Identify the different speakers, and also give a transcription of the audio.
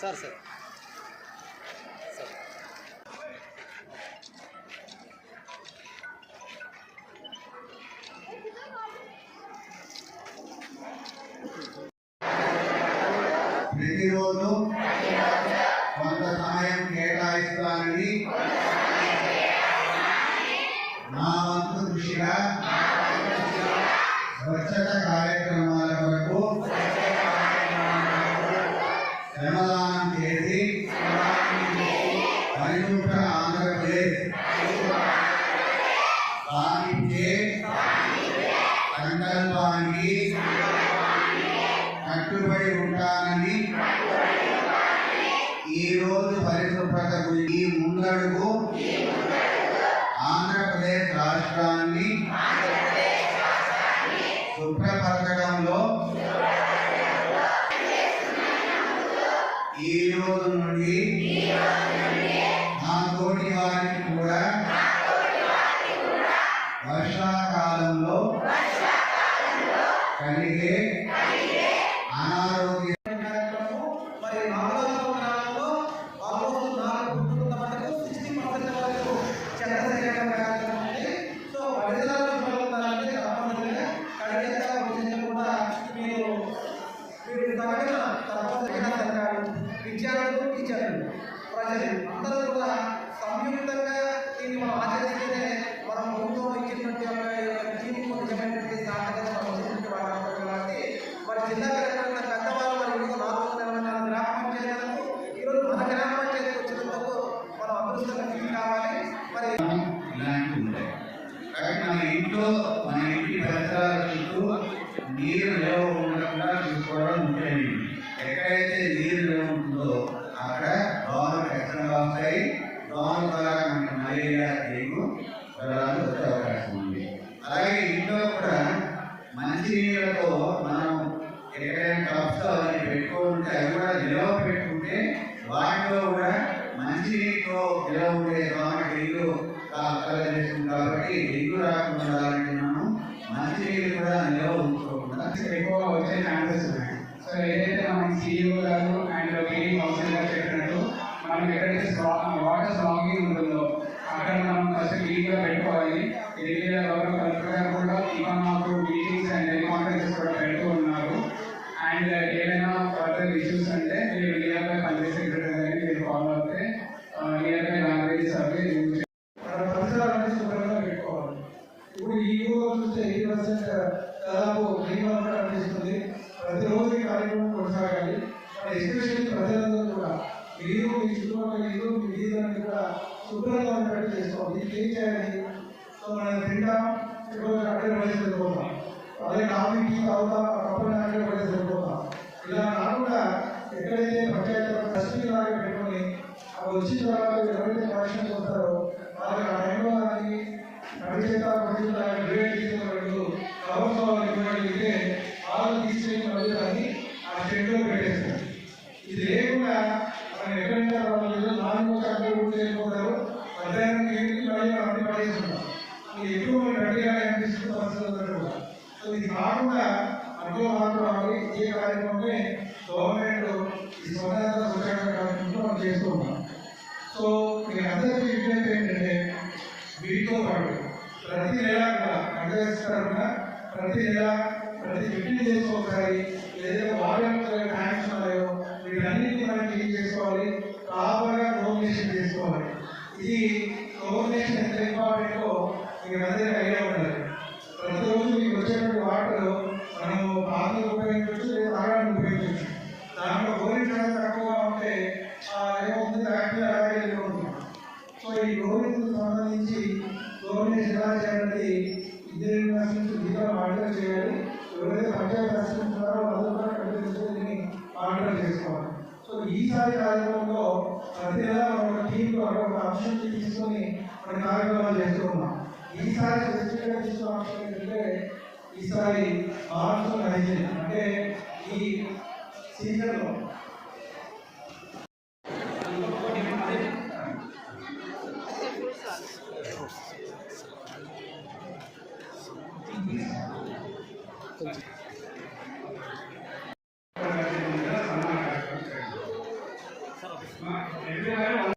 Speaker 1: Sir sir
Speaker 2: ప్రతిరోజు కొంత సమయం కేటాయిస్తానని నా వంతు కృషిగా స్వచ్ఛత కార్యక్రమాల వరకు శ్రమదానం చేసి పరిశుభ్ర ఆంధ్రప్రదేశ్ ముందడుగు ఆంధ్రప్రదేశ్ రాష్ట్రాన్ని శుభ్రపరచడంలో ఈ రోజు నుండి నా తోటి వారికి కూడా వర్షాకాలంలో కలిగే అనారోగ్య
Speaker 3: ఇచ్చారు ప్రజలు అందరూ కూడా సంయుక్తంగా దీన్ని మనం ఆచరిస్తేనే మన ప్రభుత్వం ఇచ్చినటువంటి యొక్క జీవితం నిజమైనటువంటి సార్థకత మనం వచ్చినటువంటి వాళ్ళు అవుతాం కాబట్టి మరి జిల్లా కలెక్టర్ పెద్దవారు మరి ఈరోజు నాలుగు వందల ఇరవై నాలుగు గ్రామ పంచాయతీలకు ఈరోజు మన గ్రామ పంచాయతీకి వచ్చినందుకు మనం అదృష్టంగా ఫీల్ కావాలి. మరి
Speaker 2: ఇలాంటివి మన ఇంట్లో మన ఇంటి పరిసరాల చుట్టూ నీరు ఖచ్చితంగా దోమల ద్వారా మనకి మలేరియా డెంగ్యూ జ్వరాలు వచ్చే అవకాశం ఉంది. అలాగే ఇంట్లో కూడా మంచి నీళ్ళతో మనం ఎక్కడైనా కప్స్ అవన్నీ పెట్టుకుంటే అవి కూడా నిలవ పెట్టుకుంటే వాటిలో కూడా మంచి నీటిలో నిల్వ ఉండే దోమ డెంగ్యూ కలగజేస్తుంది కాబట్టి డెంగ్యూ రాకుండా
Speaker 4: సో మనం
Speaker 3: తింటాం ఇప్పుడు అక్కడే పడేసి వెళ్ళిపోతాం అదే కాఫీ టీ తాగుతాం ఆ కప్పుని అక్కడే పడేసి వెళ్ళిపోతాం ఇలా కాకుండా ఎక్కడైతే పంచాయతీ డస్ట్బిన్ లాగా పెట్టుకొని అవి వచ్చిన తర్వాత ఎవరైతే కలెక్షన్ వస్తారో వాళ్ళకి ఆ టైంలో దానికి నడిచేత కొంచెం డివైడ్ చేసిన వాళ్ళు కవర్స్ ఇవ్వగలిగితే వాళ్ళు తీసుకెళ్ళిన వాళ్ళు అన్ని ఆ షెడ్లో పెట్టేస్తారు ఇది లేకుండా మనం ఎక్కడైనా వాళ్ళు ఏదో నాలుగు అక్కడ కూడా వెళ్ళిపోతారు మధ్యాహ్నం వెళ్ళి మళ్ళీ అన్ని పడేస్తున్నాం ఇది ఎక్కువ మంది గట్టిగా అనిపిస్తున్న పరిస్థితులు కూడా సో ఇది కాకుండా అందులో మార్పు రావాలి ఏ కార్యక్రమమే గవర్నమెంట్ ఈ స్వతంత్ర శిక్షణ కార్యక్రమంలో మనం చేస్తున్నాం సో మీ అందరికీ విజ్ఞప్తి ఏంటంటే వీటితో పాటు ప్రతి నెల కూడా కంగ్రెస్ ప్రతి నెల ప్రతి ఫిఫ్టీన్ డేస్ ఒకసారి ఏదైతే వారం ట్యాంక్స్ ఉన్నాయో వీటన్నిటిని మనం క్లీన్ చేసుకోవాలి ప్రాపర్గా నోమినేషన్ చేసుకోవాలి. ఇది నోమినేషన్ ఎంత ఇంపార్టెంటో మీకు అందరికీ ఐడియా ఉండాలి. ప్రతిరోజు మీకు వచ్చేటువంటి వాటర్ మనము పాత్రలు ఉపయోగించవచ్చు లేదా తాగడానికి ఉపయోగించవచ్చు. దాంట్లో తక్కువగా ఉంటే ఏమవుతుంది బ్యాక్టీరియా అలాగే సో ఈ గోరింగ్ సంబంధించి గోరింగ్ ఎలా చేయాలంటే ఇద్దరు జీతాలు ఆర్డర్ చేయాలి. ఎవరైతే పంచాయతీ రాష్ట్రం ఉన్నారో వాళ్ళు కూడా కంటిన్యూస్ని ఆర్డర్ చేసుకోవాలి. సో ఈసారి కార్యక్రమంలో ప్రతి నెల మనం ఒక టీంలో ఒక అంశం తీసుకొని మన కార్యక్రమాలు చేస్తూ ఉన్నాం. ఈసారి రిజిస్ట్రేషన్ తీసుకున్న అంశం ఏంటంటే ఈసారి మాన్సూన్ హైజీన్ అంటే ఈ సీజన్లో
Speaker 1: Thank you.